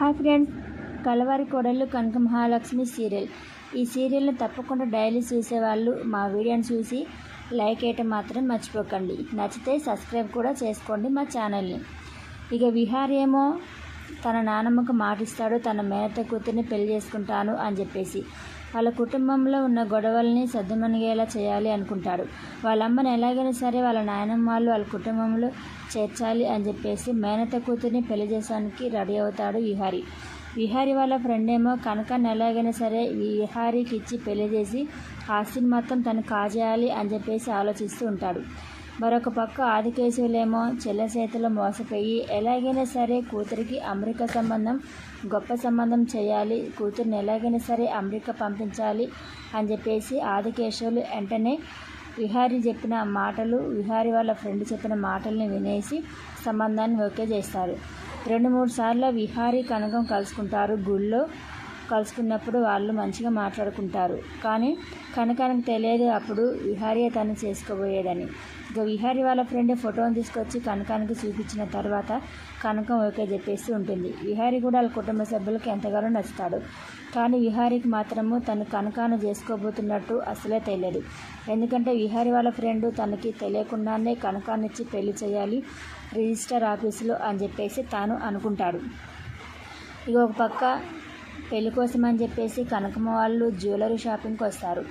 Hi friends కలవారి కోడళ్ళు కనక Mahalakshmi serial. ఈ సీరియల్ని తప్పకుండా డైలీ చూసేవాళ్ళు మా వీడియోని చూసి లైక్ వేయటం మాత్రం మర్చిపోకండి. నచ్చితే సబ్స్క్రైబ్ కూడా చేసుకోండి మా ఛానల్ని. ఇక విహార్ ఏమో తన నానమ్మకు మాటిస్తాడు తన మేనత కూతుర్ని పెళ్ళి చేసుకుంటాను అని చెప్పేసి. వాళ్ళ కుటుంబంలో ఉన్న గొడవల్ని సద్దుమణిగేలా చేయాలి అనుకుంటాడు వాళ్ళ అమ్మని ఎలాగైనా సరే వాళ్ళ నాయనమ్మ వాళ్ళు వాళ్ళ కుటుంబంలో చేర్చాలి అని చెప్పేసి మేనత కూతుర్ని పెళ్ళి చేసానికి రెడీ అవుతాడు విహారీ. విహారీ వాళ్ళ ఫ్రెండ్ ఏమో కనకాన్ని ఎలాగైనా సరే విహారీకి ఇచ్చి పెళ్ళి చేసి ఆస్తిని మొత్తం తను కాజేయాలి అని చెప్పేసి ఆలోచిస్తూ ఉంటాడు. మరొక పక్క ఆదికేశవులేమో చెల్ల చేతిలో మోసపోయి ఎలాగైనా సరే కూతురికి అమెరికా సంబంధం గొప్ప సంబంధం చేయాలి కూతురిని ఎలాగైనా సరే అమెరికా పంపించాలి అని చెప్పేసి ఆదికేశవులు వెంటనే విహారీ చెప్పిన మాటలు విహారీ వాళ్ళ ఫ్రెండ్ చెప్పిన మాటల్ని వినేసి సంబంధాన్ని ఓకే చేస్తారు. రెండు మూడు సార్లు విహారీ కనకం కలుసుకుంటారు గుళ్ళో. కలుసుకున్నప్పుడు వాళ్ళు మంచిగా మాట్లాడుకుంటారు. కానీ కనకానికి తెలియదు అప్పుడు విహారీ తను చేసుకోబోయేదని. ఇక విహారీ వాళ్ళ ఫ్రెండ్ ఫోటోని తీసుకొచ్చి కనకానికి చూపించిన తర్వాత కనకం ఓకే చెప్పేసి ఉంటుంది. విహారీ కూడా వాళ్ళ కుటుంబ సభ్యులకు ఎంతగానో నచ్చుతాడు. కానీ విహారీకి మాత్రము తను కనకాను చేసుకోబోతున్నట్టు అసలే తెలియదు. ఎందుకంటే విహారీ వాళ్ళ ఫ్రెండ్ తనకి తెలియకుండానే కనకానిచ్చి పెళ్ళి చేయాలి రిజిస్టర్ ఆఫీసులో అని చెప్పేసి తాను అనుకుంటాడు. ఇక ఒక పక్క పెళ్ళి కోసం అని చెప్పేసి కనకమ్మ వాళ్ళు జ్యువెలరీ షాపింగ్కి వస్తారు.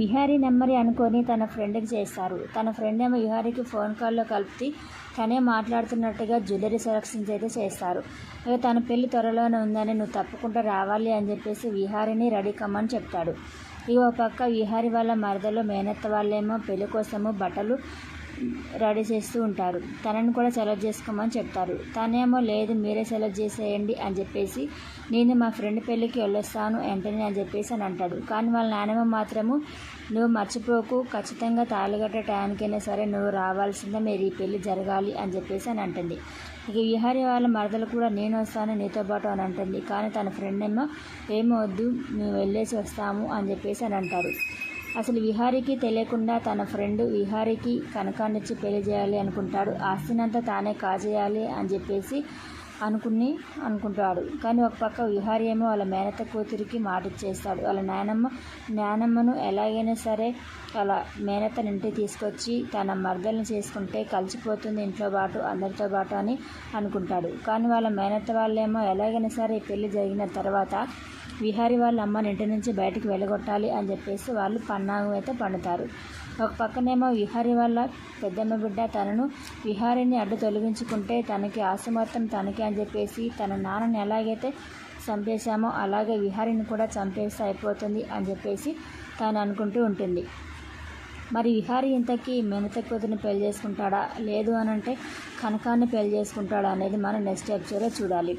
విహారీ నెంబర్ అనుకొని తన ఫ్రెండ్కి చేస్తారు. తన ఫ్రెండ్ ఏమో విహారీకి ఫోన్ కాల్లో కలిపి తనే మాట్లాడుతున్నట్టుగా జ్యువెలరీ సెలక్షన్స్ అయితే చేస్తారు. ఇక తన పెళ్ళి త్వరలోనే ఉందని నువ్వు తప్పకుండా రావాలి అని చెప్పేసి విహారీని రెడీ కమ్మని చెప్తాడు. ఇక ఒక పక్క విహారీ వాళ్ళ మరదలు మేనత్త వాళ్ళేమో పెళ్ళి కోసము బట్టలు రెడీ చేస్తూ ఉంటారు. తనని కూడా సెలెక్ట్ చేసుకోమని చెప్తారు. తనేమో లేదు మీరే సెలెక్ట్ చేసేయండి అని చెప్పేసి నేను మా ఫ్రెండ్ పెళ్ళికి వెళ్ళొస్తాను వెంటనే అని చెప్పేసి అని అంటాడు. కానీ వాళ్ళ నాన్నమ్మ మాత్రము నువ్వు మర్చిపోకు ఖచ్చితంగా తాళిగట్ట టయానికైనా సరే నువ్వు రావాల్సిందే మీరు ఈ పెళ్ళి జరగాలి అని చెప్పేసి అని అంటుంది. ఇక విహారి వాళ్ళ మరదలు కూడా నేను వస్తాను నీతో పాటు అని అంటుంది. కానీ తన ఫ్రెండ్ ఏమో ఏమో వద్దు మేము వెళ్ళేసి వస్తాము అని చెప్పేసి అని అంటారు. అసలు విహారీకి తెలియకుండా తన ఫ్రెండ్ విహారీకి కనకాన్నిచ్చి పెళ్ళి చేయాలి అనుకుంటాడు. ఆస్తినంతా తానే కాజేయాలి అని చెప్పేసి అనుకుని అనుకుంటాడు. కానీ ఒక పక్క విహారీ ఏమో వాళ్ళ మేనత్త కూతురికి మాట ఇచ్చేస్తాడు వాళ్ళ నాయనమ్మ నానమ్మను ఎలాగైనా సరే వాళ్ళ మేనత్తని ఇంటికి తీసుకొచ్చి తన మర్దలను చేసుకుంటే కలిసిపోతుంది ఇంట్లో పాటు అందరితో పాటు అని అనుకుంటాడు. కానీ వాళ్ళ మేనత్త వాళ్ళేమో ఎలాగైనా సరే పెళ్ళి జరిగిన తర్వాత విహారీ వాళ్ళ అమ్మని ఇంటి నుంచి బయటికి వెళ్ళగొట్టాలి అని చెప్పేసి వాళ్ళు పన్నాగం అయితే పండుతారు. ఒక పక్కనేమో విహారీ వాళ్ళ పెద్దమ్మ బిడ్డ తనను విహారీని అడ్డు తొలగించుకుంటే తనకి ఆశ మొత్తం తనకి అని చెప్పేసి తన నాన్నని ఎలాగైతే చంపేశామో అలాగే విహారీని కూడా చంపేస్తే అయిపోతుంది అని చెప్పేసి తాను అనుకుంటూ ఉంటుంది. మరి విహారీ ఇంతకీ మెనత కూతురిని పెళ్ళి చేసుకుంటాడా? లేదు అని అంటే కనకాన్ని పెళ్ళి చేసుకుంటాడా అనేది మనం నెక్స్ట్ ఎపిసోడ్లో చూడాలి.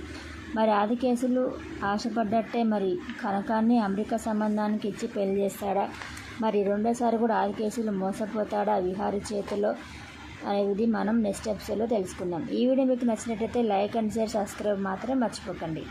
మరి ఆది కేసులు ఆశపడ్డట్టే మరి. కనకాన్ని అమెరికా సంబంధానికి ఇచ్చి పెళ్ళి చేస్తాడా? మరి రెండోసారి కూడా ఆది కేసులు మోసపోతాడా విహారీ చేతిలో అనేది మనం నెక్స్ట్ ఎపిసోడ్లో తెలుసుకుందాం. ఈ వీడియో మీకు నచ్చినట్టయితే లైక్ అండ్ షేర్ సబ్స్క్రైబ్ మాత్రం మర్చిపోకండి.